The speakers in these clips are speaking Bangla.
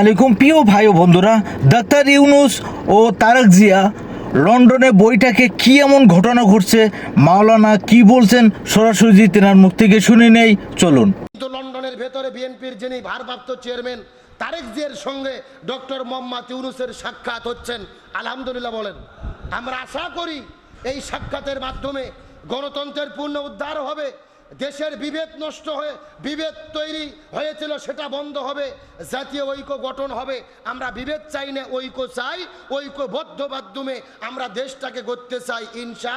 আলাইকুম, প্রিয় ভাই ও বন্ধুরা ডাক্তার ইউনুস ও তারেক জিয়া, লন্ডনে বইটাকে কি এমন ঘটনা ঘটছে, মাওলানা কি বলছেন, সরাসরি তেনার মুখ থেকে শুনে নেই, চলুন। কিন্তু লন্ডনের ভেতরে বিএনপির যিনি ভারপ্রাপ্ত চেয়ারম্যান, তারেক জিয়ার সঙ্গে ডক্টর মোহাম্মদ ইউনুসের সাক্ষাৎ হচ্ছেন। আলহামদুলিল্লাহ বলেন, আমরা আশা করি এই সাক্ষাতের মাধ্যমে গণতন্ত্রের পূর্ণ উদ্ধার হবে দেশের বিভেদ নষ্ট হয়ে, বিভেদ তৈরি হয়েছিল, সেটা বন্ধ হবে, জাতীয় ঐক্য গঠন হবে। আমরা বিভেদ চাই না, ঐক্য চাই ঐক্যবদ্ধ মাধ্যমে আমরা দেশটাকে গড়তে চাই ইনসা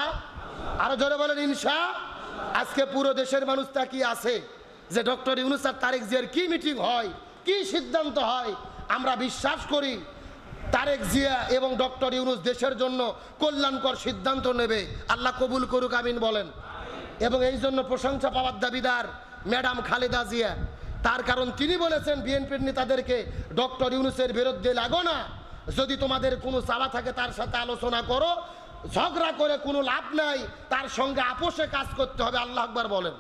আরও জোরে বলেন ইনসা আজকে পুরো দেশের মানুষ তা কি আছে যে ডক্টর ইউনুস আর তারেক জিয়ার কি মিটিং হয়, কি সিদ্ধান্ত হয়। আমরা বিশ্বাস করি তারেক জিয়া এবং ডক্টর ইউনুস দেশের জন্য কল্যাণকর সিদ্ধান্ত নেবে। আল্লাহ কবুল করুক, আমিন বলেন। এবং এই জন্য প্রশংসা পাওয়ার দাবিদার ম্যাডাম খালেদা জিয়া। তার কারণ তিনি বলেছেন, বিএনপির নেতাদেরকে ডক্টর ইউনুসের বিরুদ্ধে লাগো না। যদি তোমাদের কোনো চাওয়া থাকে, তার সাথে আলোচনা করো। ঝগড়া করে কোনো লাভ নাই, তার সঙ্গে আপোষে কাজ করতে হবে, আল্লাহ আকবার বলেন।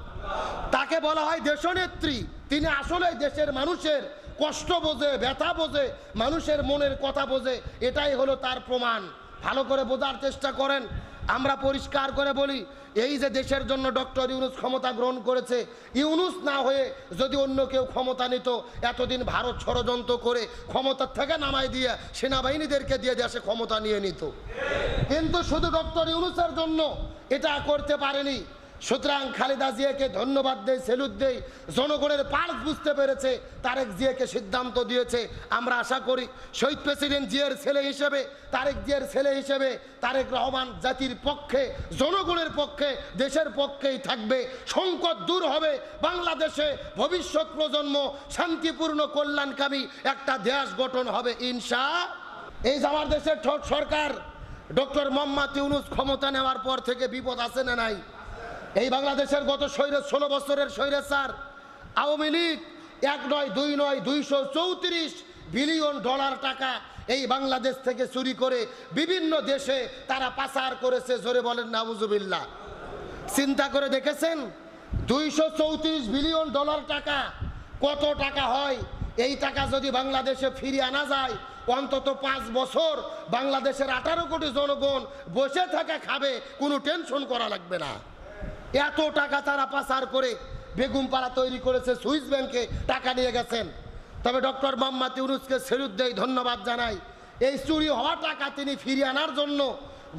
তাকে বলা হয় দেশনেত্রী। তিনি আসলে দেশের মানুষের কষ্ট বোঝে, ব্যথা বোঝে, মানুষের মনের কথা বোঝে, এটাই হলো তার প্রমাণ। ভালো করে বোঝার চেষ্টা করেন। আমরা পরিষ্কার করে বলি, এই যে দেশের জন্য ডক্টর ইউনুস ক্ষমতা গ্রহণ করেছে, ইউনুস না হয়ে যদি অন্য কেউ ক্ষমতা নিত, এতদিন ভারত ষড়যন্ত্র করে ক্ষমতার থেকে নামাই দিয়ে সেনাবাহিনীদেরকে দিয়ে দেশে ক্ষমতা নিয়ে নিত। কিন্তু শুধু ডক্টর ইউনুসের জন্য এটা করতে পারেনি সুতরাং খালেদা জিয়াকে ধন্যবাদ দেই, সেলুট দেই। জনগণের পার্স বুঝতে পেরেছে, তারেক জিয়াকে সিদ্ধান্ত দিয়েছে। আমরা আশা করি শহীদ প্রেসিডেন্ট জিয়ার ছেলে হিসেবে, তারেক জিয়ার ছেলে হিসেবে তারেক রহমান জাতির পক্ষে, জনগণের পক্ষে, দেশের পক্ষেই থাকবে। সংকট দূর হবে বাংলাদেশে। ভবিষ্যৎ প্রজন্ম শান্তিপূর্ণ, কল্যাণকামী একটা দেশ গঠন হবে, ইনশা। এই আমার দেশের সরকার, ডক্টর মোহাম্মদ ইউনুস ক্ষমতা নেওয়ার পর থেকে বিপদ আছে না নাই? এই বাংলাদেশের গত স্বৈর ষোলো বছরের স্বৈরাচার আওয়ামী লীগ এক নয়, দুই নয়, দুইশো চৌত্রিশ বিলিয়ন ডলার টাকা এই বাংলাদেশ থেকে চুরি করে বিভিন্ন দেশে তারা পাচার করেছে, জোরে বলেন নাবুজুবিল্লাহ চিন্তা করে দেখেছেন? দুইশো চৌত্রিশ বিলিয়ন ডলার টাকা কত টাকা হয়? এই টাকা যদি বাংলাদেশে ফিরিয়ে আনা যায়, অন্তত পাঁচ বছর বাংলাদেশের আঠারো কোটি জনগণ বসে থাকা, খাবে, কোনো টেনশন করা লাগবে না। এত টাকা তারা পাচার করে বেগুমপাড়া তৈরি করেছে, সুইস ব্যাংকে টাকা নিয়ে গেছেন। তবে ডক্টর মোহাম্মদ ইউনুসকে সেলুট দেই ধন্যবাদ জানাই। এই চুরি হওয়া টাকা তিনি ফিরিয়ে আনার জন্য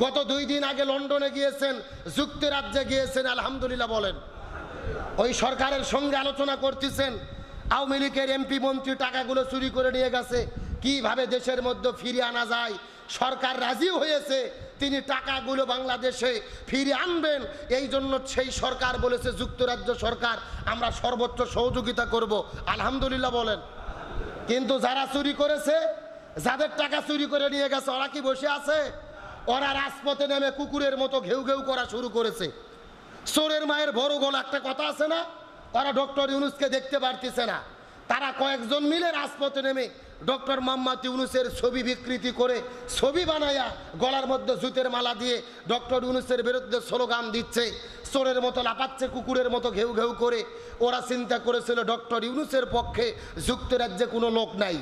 গত দুই দিন আগে লন্ডনে গিয়েছেন, যুক্তরাজ্যে গিয়েছেন, আলহামদুলিল্লাহ বলেন। ওই সরকারের সঙ্গে আলোচনা করতেছেন, আওয়ামী লীগের এমপি, মন্ত্রী টাকাগুলো চুরি করে নিয়ে গেছে। কীভাবে দেশের মধ্যে ফিরিয়ে আনা যায়? সরকার রাজি হয়েছে তিনি টাকাগুলো বাংলাদেশে ফিরিয়ে আনবেন, এই জন্য সেই সরকার বলেছে, যুক্তরাজ্য সরকার, আমরা সর্বোচ্চ সহযোগিতা করব। আলহামদুলিল্লাহ বলেন। কিন্তু যারা চুরি করেছে, যাদের টাকা চুরি করে নিয়ে গেছে, ওরা কি বসে আছে? ওরা রাজপথে নেমে কুকুরের মতো ঘেউ ঘেউ করা শুরু করেছে। চোরের মায়ের বড় গোল, একটা কথা আছে না? ওরা ডক্টর ইউনুসকে দেখতে পারতেছে না। তারা কয়েকজন মিলে রাজপথে নেমে ডক্টর মোহাম্মদ ইউনুসের ছবি বিকৃতি করে ছবি বানায়া গলার মধ্যে জুতের মালা দিয়ে ডক্টর ইউনুসের বিরুদ্ধে স্লোগান দিচ্ছে। চোরের মতো লাপাচ্ছে কুকুরের মতো ঘেউ ঘেউ করে। ওরা চিন্তা করেছিল ডক্টর ইউনুসের পক্ষে যুক্তরাজ্যে কোনো লোক নাই।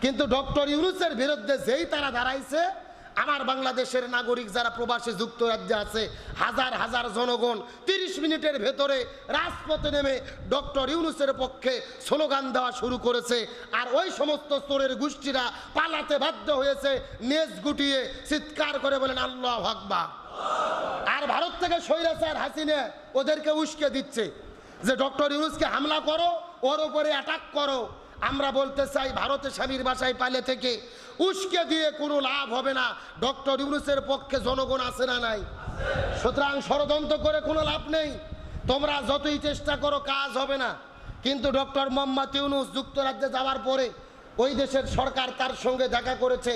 কিন্তু ডক্টর ইউনুসের বিরুদ্ধে যেই তারা দাঁড়াইছে আমার বাংলাদেশের নাগরিক যারা প্রবাসে যুক্তরাজ্যে আছে, হাজার হাজার জনগণ তিরিশ মিনিটের ভেতরে রাজপথে নেমে ডক্টর ইউনুসের পক্ষে স্লোগান দেওয়া শুরু করেছে। আর ওই সমস্ত স্তরের গোষ্ঠীরা পালাতে বাধ্য হয়েছে, নেজ গুটিয়ে চিৎকার করে বলেন, আল্লাহ ভাগবা আর ভারত থেকে স্বৈরাচার হাসিনে ওদেরকে উস্কে দিচ্ছে যে, ডক্টর ইউনুসকে হামলা করো, ওর উপরে অ্যাটাক করো। আমরা বলতে চাই ভারতে স্বামীর বাসায় পালে থেকে উস্কে দিয়ে কোনো লাভ হবে না। ডক্টর ইউনুসের পক্ষে জনগণ আছে না নাই? সুতরাং ষড়যন্ত্র করে কোনো লাভ নেই। তোমরা যতই চেষ্টা করো, কাজ হবে না। কিন্তু ডক্টর মোহাম্মদ ইউনুস যুক্তরাজ্যে যাওয়ার পরে ওই দেশের সরকার তার সঙ্গে দেখা করেছে।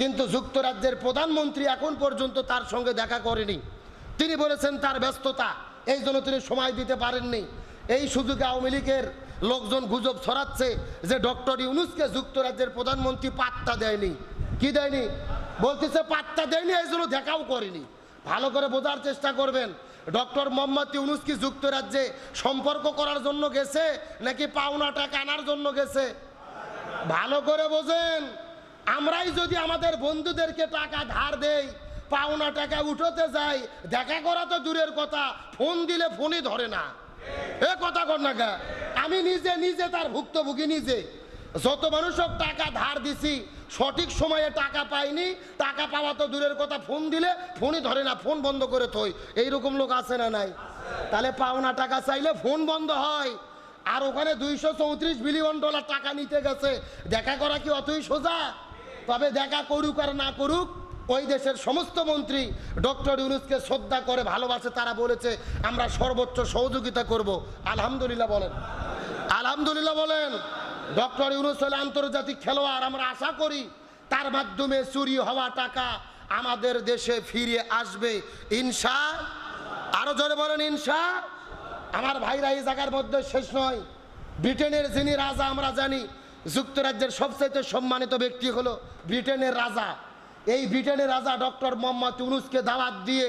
কিন্তু যুক্তরাজ্যের প্রধানমন্ত্রী এখন পর্যন্ত তার সঙ্গে দেখা করেনি। তিনি বলেছেন তার ব্যস্ততা, এই জন্য তিনি সময় দিতে পারেননি। এই সুযোগে আওয়ামী লীগের লোকজন গুজব ছড়াচ্ছে যে ডক্টর ইউনুসকে যুক্তরাজ্যের প্রধানমন্ত্রী পাত্তা দেয়নি। কি দেয়নি? বলতেছে পাত্তা দেয়নি, এই জন্য দেখাও করেনি। ভালো করে বোঝার চেষ্টা করবেন, ডক্টর মোহাম্মদ ইউনুস কি যুক্তরাজ্যে সম্পর্ক করার জন্য গেছে, নাকি পাওনা টাকা আনার জন্য গেছে? ভালো করে বোঝেন, আমরাই যদি আমাদের বন্ধুদেরকে টাকা ধার দেই, পাওনা টাকা উঠোতে যাই, দেখা করা তো দূরের কথা, ফোন দিলে ফোনই ধরে না। এ কথা কর না। আমি নিজে নিজে তার ভুক্তভোগী নিজে। যত মানুষক টাকা ধার দিছি, সঠিক সময়ে টাকা পাইনি, টাকা পাওয়া তো দূরের কথা, ফোন দিলে ফোনই ধরে না, ফোন বন্ধ করে থই। এইরকম লোক আছে না নাই? তাহলে পাওনা টাকা চাইলে ফোন বন্ধ হয়। আর ওখানে দুইশো চৌত্রিশ বিলিয়ন ডলার টাকা নিতে গেছে। দেখা করা কি অতই সোজা? তবে দেখা করুক আর না করুক ওই দেশের সমস্ত মন্ত্রী ডক্টর ইউনুসকে শ্রদ্ধা করে ভালোবাসে, তারা বলেছে, আমরা সর্বোচ্চ সহযোগিতা করব। আলহামদুলিল্লাহ বলেন। আলহামদুলিল্লাহ বলেন, ডক্টর ইউনুস হলে আন্তর্জাতিক খেলোয়াড়, আমরা আশা করি তার মাধ্যমে চুরি হওয়া টাকা আমাদের দেশে ফিরে আসবে। ইনশা, আরও জোরে বলেন, ইনশা, আমার ভাইরা এই জায়গার মধ্যে শেষ নয়। ব্রিটেনের যিনি রাজা, আমরা জানি, যুক্তরাজ্যের সবচাইতে সম্মানিত ব্যক্তি হলো ব্রিটেনের রাজা। এই ব্রিটেনের রাজা ডক্টর মোহাম্মদ ইউনুসকে দাওয়াত দিয়ে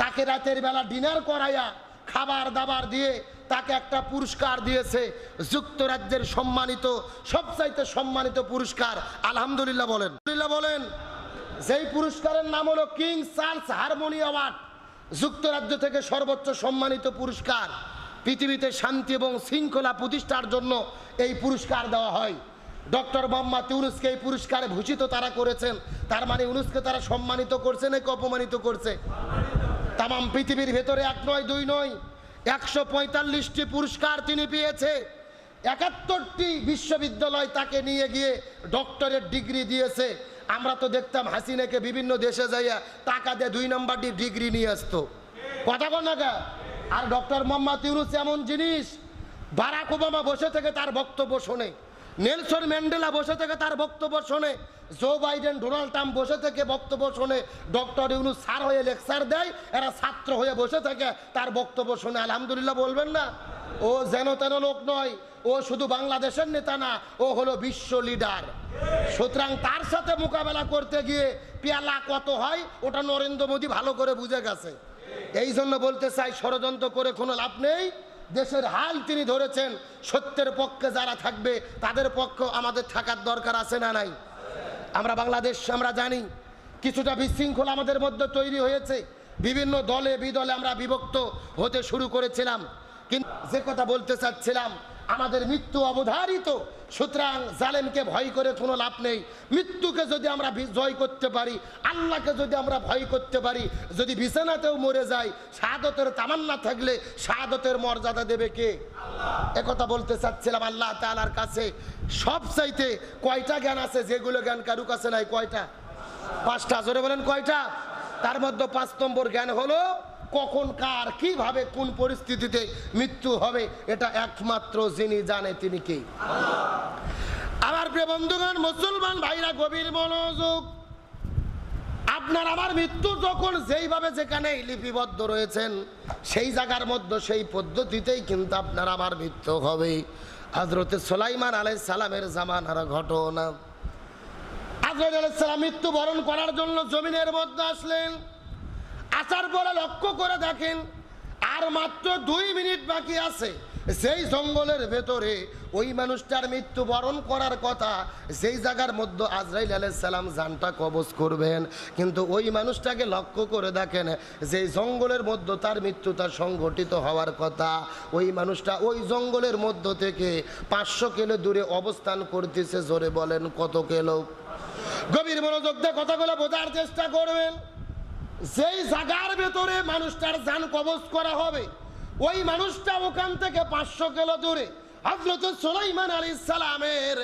তাকে রাতের বেলা ডিনার করাইয়া খাবার দাবার দিয়ে তাকে একটা পুরস্কার দিয়েছে। যুক্তরাজ্যের সম্মানিত, সবচাইতে সম্মানিত পুরস্কার, আলহামদুলিল্লাহ বলেন। বলেন, যেই পুরস্কারের নাম হলো কিং চার্লস হারমোনি অ্যাওয়ার্ড, যুক্তরাজ্য থেকে সর্বোচ্চ সম্মানিত পুরস্কার। পৃথিবীতে শান্তি এবং শৃঙ্খলা প্রতিষ্ঠার জন্য এই পুরস্কার দেওয়া হয়। ডক্টর মোহাম্মদ ইউনুসকে এই পুরস্কারে ভূষিত তারা করেছেন। তার মানে ইউনুসকে তারা সম্মানিত করছে নাকি অপমানিত করছে? তামাম পৃথিবীর ভেতরে এক নয়, দুই নয়, একশো পঁয়তাল্লিশটি পুরস্কার তিনি পেয়েছে। একাত্তরটি বিশ্ববিদ্যালয় তাকে নিয়ে গিয়ে ডক্টরের ডিগ্রি দিয়েছে। আমরা তো দেখতাম হাসিনাকে বিভিন্ন দেশে যাইয়া টাকা দিয়ে দুই নম্বরটি ডিগ্রি নিয়ে আসতো। কথা কন না আর ডক্টর মোহাম্মদ ইউনুস এমন জিনিস, বারাক ওবামা বসে থেকে তার বক্তব্য শোনে। নেলসন ম্যান্ডেলা বসে থেকে তার বক্তব্য শোনে। জো বাইডেন, ডোনাল্ড ট্রাম্প বসে থেকে বক্তব্য শোনে। ডক্টর ইউনুস স্যার হয়ে লেকচার দেয়, এরা ছাত্র হয়ে বসে থেকে তার বক্তব্য শোনে। আলহামদুলিল্লাহ বলবেন না? ও যেন তেন লোক নয়, ও শুধু বাংলাদেশের নেতা না, ও হলো বিশ্ব লিডার। সুতরাং তার সাথে মোকাবেলা করতে গিয়ে পেয়ালা কত হয়, ওটা নরেন্দ্র মোদী ভালো করে বুঝে গেছে। এই জন্য বলতে চাই, ষড়যন্ত্র করে কোনো লাভ নেই। দেশের হাল তিনি ধরেছেন, সত্যের পক্ষে যারা থাকবে, তাদের পক্ষ আমাদের থাকার দরকার আছে না নাই? আমরা বাংলাদেশ, আমরা জানি কিছুটা বিশৃঙ্খলা আমাদের মধ্যে তৈরি হয়েছে। বিভিন্ন দলে বিদলে আমরা বিভক্ত হতে শুরু করেছিলাম। কিন্তু যে কথা বলতে চাচ্ছিলাম আমাদের মৃত্যু অবধারিত। সুতরাং জালেমকে ভয় করে কোনো লাভ নেই। মৃত্যুকে যদি আমরা জয় করতে পারি, আল্লাহকে যদি আমরা ভয় করতে পারি, যদি বিছানাতেও মরে যাই, শাহাদতের তামান্না থাকলে শাহাদতের মর্যাদা দেবে কে? একথা বলতে চাচ্ছিলাম আল্লাহ তালার কাছে। সব চাইতে কয়টা জ্ঞান আছে যেগুলো জ্ঞান কারু কাছে নাই? কয়টা? পাঁচটা? জোরে বলেন কয়টা? তার মধ্যে পাঁচ নম্বর জ্ঞান হলো কখন কার কীভাবে কোন পরিস্থিতিতে মৃত্যু হবে, এটা একমাত্র যিনি জানে তিনি কে। আমার প্রিয় বন্ধুগণ, মুসলমান ভাইরা, গভীর মনোযোগ। আপনার আমার মৃত্যু যখন যেইভাবে যেখানে লিপিবদ্ধ রয়েছেন, সেই জায়গার মধ্যে, সেই পদ্ধতিতেই কিন্তু আপনার আমার মৃত্যু হবে। হজরতে সোলাইমান আলাই সালামের জামানার ঘটনা। আজরাইল আলাইহিস সালাম মৃত্যুবরণ করার জন্য জমিনের মধ্যে আসলেন। আসার পরে লক্ষ্য করে দেখেন, আর মাত্র দুই মিনিট বাকি আছে। সেই জঙ্গলের ভেতরে ওই মানুষটার মৃত্যুবরণ করার কথা সেই জায়গার মধ্যে আজরাইল আলাইসাল্লাম জানটা কবজ করবেন, কিন্তু ওই মানুষটাকে লক্ষ্য করে দেখেন যে জঙ্গলের মধ্যে তার মৃত্যুটা সংঘটিত হওয়ার কথা, ওই মানুষটা ওই জঙ্গলের মধ্য থেকে পাঁচশো কিলো দূরে অবস্থান করতেছে, জোরে বলেন, কত কিলো? গভীর মনোযোগ দিয়ে কথাগুলো বোঝার চেষ্টা করবেন। যেই জায়গার ভেতরে মানুষটার যান কবজ করা হবে, ওই মানুষটা ওখান থেকে পাঁচশো কিলো দূরে হজরত সোলাইমান আলী সালামের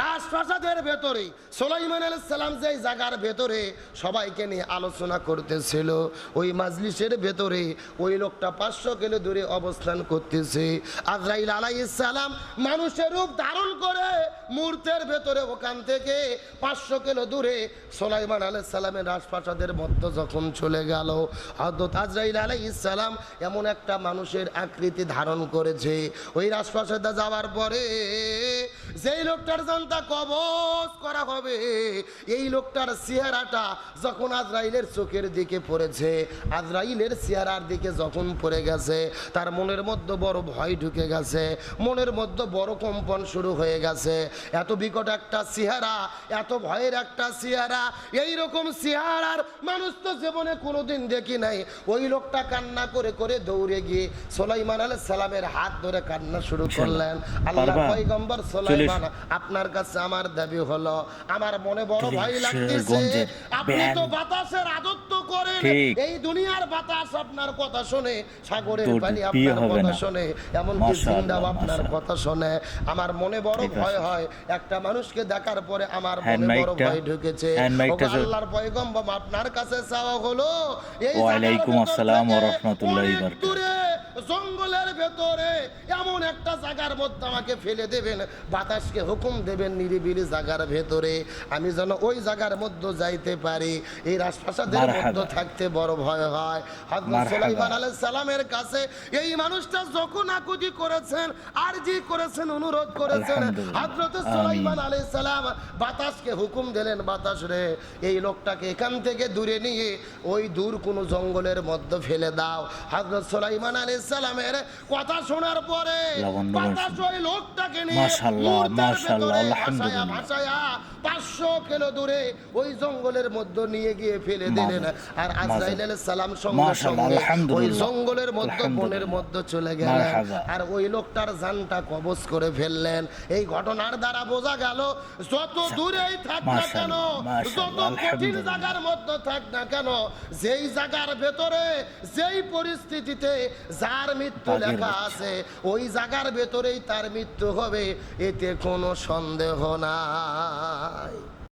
রাজপ্রাসাদের ভেতরে সোলাইমান সালাম যেই জায়গার ভেতরে সবাইকে নিয়ে আলোচনা করতেছিল, ওই মাজলিসের ভেতরে ওই লোকটা পাঁচশো কিলো দূরে অবস্থান করতেছে। আজরাইল আলাই সালাম মানুষের রূপ ধারণ করে মুহূর্তের ভেতরে ওখান থেকে পাঁচশো কিলো দূরে সোলাইমান সালামের রাজপ্রাসাদের মধ্য যখন চলে গেল হজরত আজরাইল আলাই সালাম এমন একটা মানুষের আকৃতি ধারণ করেছে। ওই রাজপ্রাসাদে যাওয়ার পরে যেই লোকটার জানতা কবজ করা হবে এই লোকটার চেহারাটা যখন আজরাইলের চোখের দিকে পড়েছে আজরাইলের চেহারার দিকে যখন পড়ে গেছে তার মনের মধ্যে বড় ভয় ঢুকে গেছে মনের মধ্যে বড় কম্পন শুরু হয়ে গেছে। এত বিকট একটা চেহারা এত ভয়ের একটা চেহারা এই রকম চেহারার মানুষ তো জীবনে কোনোদিন দেখি নাই। ওই লোকটা কান্না করে করে দৌড়ে গিয়ে সোলাইমান আলাইহিস সালামের হাত ধরে কান্না শুরু করলেন। আল্লাহ? পয়গম্বর চলে আপনার কাছে আমার দাবি হলো আমার মনে বড় ভাই ভয় লাগতেছে আপনি তো বাতাসের আদত্ত করেন ঠিক। এই দুনিয়ার বাতাস আপনার কথা শুনে সাগরের পানি আপনার কথা শুনে এমনকি জিন্দাও আপনার কথা শুনে আমার মনে বড় ভয় হয় একটা মানুষকে দেখার পরে আমার মনে বড় ভয় ঢুকেছে। আল্লাহর পয়গম্বর আপনার কাছে চাওয়া হলো এই ওয়ালাইকুম আসসালাম ওয়া রাহমাতুল্লাহি বারাকাতুহু। জঙ্গলের ভেতরে এমন একটা জায়গার মধ্যে আমাকে ফেলে দেবেন বাতাসকে হুকুম দেবেন নিরিবিলি জায়গার ভেতরে। আমি যেন ওই জায়গার মধ্যে যাইতে পারি এই রাজপ্রাসাদের। মধ্যে থাকতে বড় ভয় হয়। মারহাবা। সুলাইমান আলাইহিস সালামের কাছে এই মানুষটা যখন আকুতি করেছেন আরজি করেছেন অনুরোধ করেছেন। হযরত সুলাইমান আলাইহিস সালাম বাতাসকে হুকুম দিলেন বাতাস রে এই লোকটাকে এখান থেকে দূরে নিয়ে ওই দূর কোন জঙ্গলের মধ্যে ফেলে দাও। হযরত সুলাইমান আলাইহিস সালামের কথা শোনার পরে বাতাস ওই লোকটাকে নিয়ে মাশাআল্লাহ, মাশাআল্লাহ, আলহামদুলিল্লাহ। ভাসায়া ভাসায়া 500 কিলো দূরে ওই জঙ্গলের মধ্যে নিয়ে গিয়ে ফেলে দিলেন। আর সালাম সঙ্গে মাশাআল্লাহ, সঙ্গে ওই জঙ্গলের মধ্যে বনের মধ্যে চলে গেলেন। আর ওই লোকটার জানটা কবজ করে ফেললেন। এই ঘটনার দ্বারা বোঝা গেল যত দূরেই থাক না কেন যত কঠিন জায়গার মধ্যে থাক না কেন যেই জায়গার ভেতরে যেই পরিস্থিতিতে যার মৃত্যু লেখা আছে ওই জায়গার ভেতরেই তার মৃত্যু হবে এতে কোনো সন্দেহ নাই।